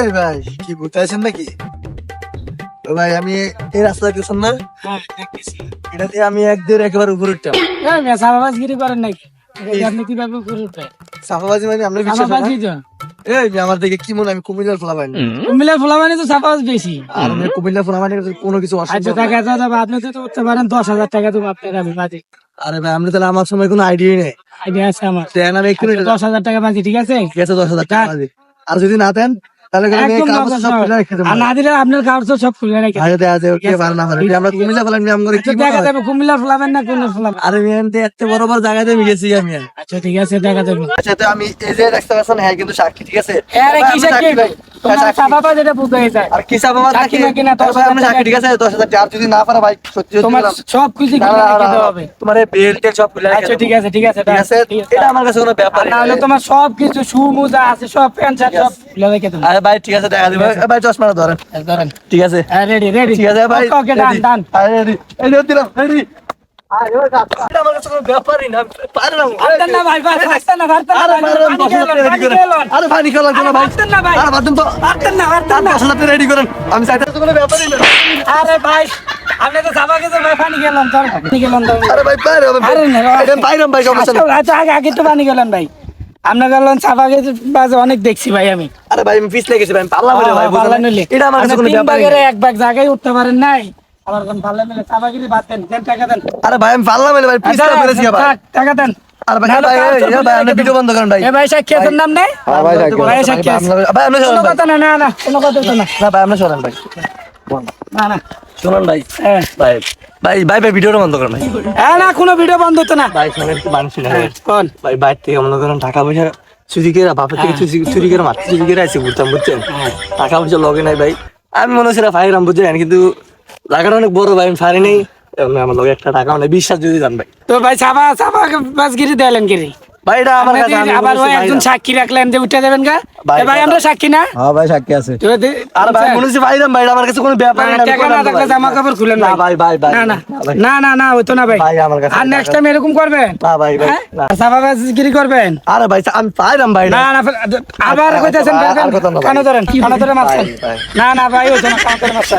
এই ভাই কি ঘুরতে আছেন নাকি? ভাই আমি এই রাস্তা গেছেন না? হ্যাঁ এটা দিয়ে আমি এক দেড় একেবারে উপরে উঠতাম। এই মেয়ে সাবাবাজগিরি করেন নাকি? আপনি কীভাবে করে উঠবে সাফাবাজি মানে আমরা বিশ্বাস হয় না? সাবাবাজি তো এই আমার দেখে কি মনে আমি কুমিল্লার ফোলা পাইনি কুমিল্লার ফুলাবানি তো সাবাবাজ বেশি। আর আমি কুমিল্লার ফোলা মানে কোনো কিছু আচ্ছা অসুবিধা টাকা তো যাবে আপনি তো উঠতে পারেন দশ হাজার টাকা তো আপনার আমি বাজি। আরে ভাই আপনি তাহলে আমার সময় কোনো আইডিয়া নেই। আইডিয়া আছে আমার। দেন আমি একটু দশ হাজার টাকা বাজি ঠিক আছে? গেছে দশ হাজার টাকা দিয়ে। আর যদি না দেন? তাহলে। আর না দিলে আপনার কাগজ তো সব খুলে রেখে আরে দেখা যায় কে পারে না পারে আমরা কুমিল্লা ফেলাম আমি করে কি আচ্ছা, দেখা যাবে কুমিল্লার ফুলাবেন না কোন ফুলাবেন। আরে এনতে এত বড় বড় জায়গাতে আমি গেছি আমি। আচ্ছা ঠিক আছে দেখা যাবে। আচ্ছা তো আমি এই যে দেখতে পাচ্ছেন হ্যাঁ কিন্তু সাক্ষী ঠিক আছে? কি সাক্ষী ভাই। যেটা আর সাবা বাদ সাক্ষী নাকি? নাকি না, দশ হাজার টাকা ঠিক আছে দশ হাজার আর যদি না পারে ভাই সত্যি সত্যি তোমার সব কিছু হবে। তোমার টেল সব খুলে আচ্ছা ঠিক আছে ঠিক আছে ঠিক আছে এটা আমার কাছে কোনো ব্যাপার আর নাহলে তোমার সব কিছু শু মোজা আছে সব প্যান্ট শার্ট সব খুলে রেখে দেবো আরে ভাই ঠিক আছে দেখা দিবে। ভাই চশমাটা ধরেন। ধরেন। ঠিক আছে। Ready ready. ঠিক ভাই। ওকে ডান ডান। এই দিলাম রেডি। আমি চাইতে তো কোনো ব্যাপারই না আরে ভাই আপনি তো সাবা গেছে ভাই পানি গেলাম তোর পানি গেলাম তোর আরে ভাই বাইরে হবে আরে না, এটা ভাই সমস্যা আচ্ছা আচ্ছা, আগে আগে তো পানি গেলেন ভাই আপনার গেলেন সাবা গেছে বাজে অনেক দেখছি ভাই আমি আরে ভাই আমি পিছলে গেছি ভাই পাল্লা ভাই হ্যাঁ? এটা আমার কোনো এক ভাগ জায়গায় উঠতে পারেন নাই আবার কোন পাল্লা মিলে সাবাগিরি বাদ দেন দেন টাকা দেন। আরে ভাই আমি পাল্লা মেরে ভাই পিছলে মেরেছি ভাই টাকা দেন। আরে ভাই ভাই কাজ এই, তো এই ভাই আপনি ভিডিও বন্ধ করেন ভাই। এ ভাই সাক্ষী আছেন নাম নেই? হ্যাঁ, ভাই ভাই সাক্ষী ভাই আপনি শোনেন কথা না না না কোনো কথা না। না ভাই আপনি শোনেন ভাই। না না। শুনুন ভাই। হ্যাঁ। ভাই ভাই ভাই ভাই ভিডিওটা বন্ধ করেন ভাই। হ্যাঁ, না কোনো ভিডিও বন্ধ হতো না। ভাই শোনেন একটু মানুষ হ্যাঁ, কোন? ভাই বাইর থেকে মনে করেন টাকা পয়সা চুরি করে বাপের থেকে চুরি চুরি করে মারতে চুরি করে আছে বুঝতাম বুঝছেন? টাকা পয়সা লগে নাই ভাই। আমি মনে হচ্ছে ফাইরাম বুঝছেন কিন্তু জায়গাটা অনেক বড় ভাই আমি ফারি নেই। আমার লগে একটা টাকা মানে বিশ্বাস যদি জান ভাই। তো ভাই সাবা সাবা বাসগিরি দিলেন গিরি। ভাই এটা আমার কাছে আবার ওই একজন সাক্ষী রাখলেন যে উঠে দেবেন গা। ভাই, আমরা সাক্ষী না? হ্যাঁ ভাই সাক্ষী আছে। আর ভাই মনে হচ্ছে ভাইরাম ভাই আমার কাছে কোনো ব্যাপার না, না টাকা না থাকলে জামা কাপড় খুলেন না ভাই। ভাই ভাই না না না না না হইতো না ভাই। ভাই, আমার কাছে আর নেক্সট টাইম এরকম করবেন? না ভাই ভাই হ্যাঁ? সাবা বাসগিরি করবেন? আরে ভাই আমি পাইরাম ভাই না। না আবার কইতেছেন ভাই। কানো ধরেন কানো ধরে মারছেন। ভাই, ভাই। না না ভাই হইতো না কানো ধরে মারছেন।